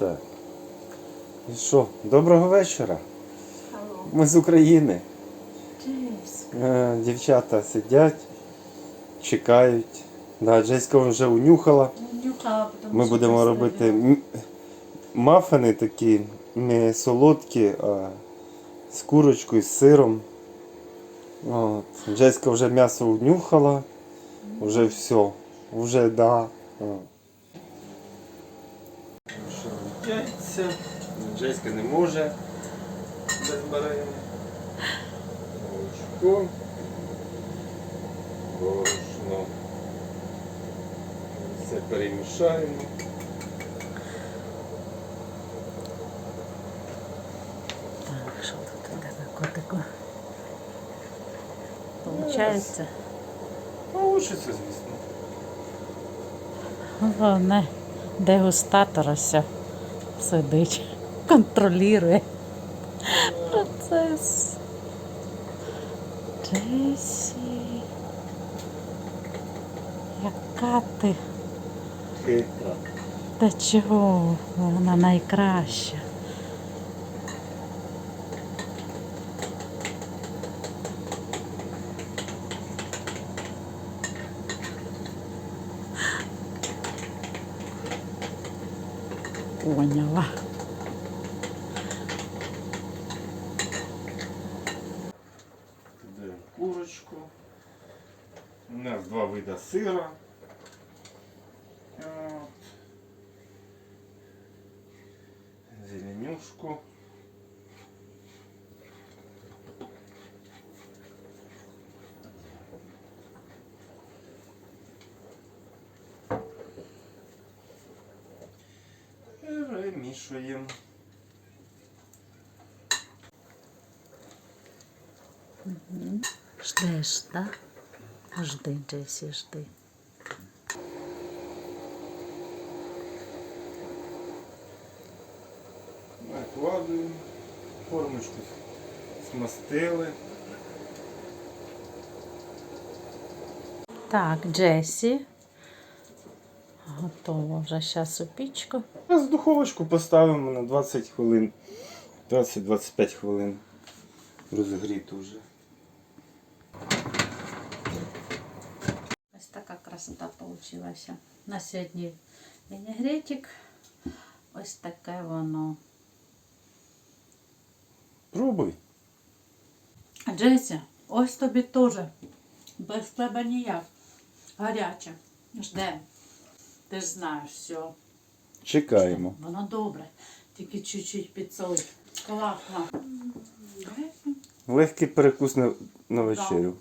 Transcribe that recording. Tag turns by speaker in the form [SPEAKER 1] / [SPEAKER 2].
[SPEAKER 1] Так. І що, доброго вечора.
[SPEAKER 2] Алло.
[SPEAKER 1] Ми з України. Е, Дівчата сидять, чекають. Да, Джеська вже унюхала.
[SPEAKER 2] Нюхала, тому
[SPEAKER 1] Ми
[SPEAKER 2] що
[SPEAKER 1] будемо робити м- мафини такі, не солодкі, а з курочкою, з сиром. От. Джеська вже м'ясо унюхала, вже все, вже да. О. Яйця. Джеська не може без барини. Молочко. Борошно. Все перемішаємо.
[SPEAKER 2] Так, що тут у тебе котику? Получається?
[SPEAKER 1] Получиться, звісно.
[SPEAKER 2] Головне, дегустатор ось сидить, контролює процес. Джесі. Яка ти? Та чого? Вона найкраща. Поняла.
[SPEAKER 1] Додаємо курочку. У нас два вида сира. Зеленюшку. Перемішуємо.
[SPEAKER 2] Ждеш, так? Жди, Джесі, жди.
[SPEAKER 1] Накладуємо, формочку смастили.
[SPEAKER 2] Так, Джесі. Готово вже зараз у пічку.
[SPEAKER 1] Зараз духовочку поставимо на 20 хвилин. 20-25 хвилин. Розгріти вже.
[SPEAKER 2] Ось така красота вийшла. На сьогодні вінегретик. Ось таке воно.
[SPEAKER 1] Пробуй.
[SPEAKER 2] Джесі, ось тобі теж. Без тебе ніяк. Гаряче. Ждем. Ти ж знаєш все.
[SPEAKER 1] Чекаємо.
[SPEAKER 2] Воно добре. Тільки чуть-чуть підсолить. Класно.
[SPEAKER 1] Легкий перекус на, на вечерю.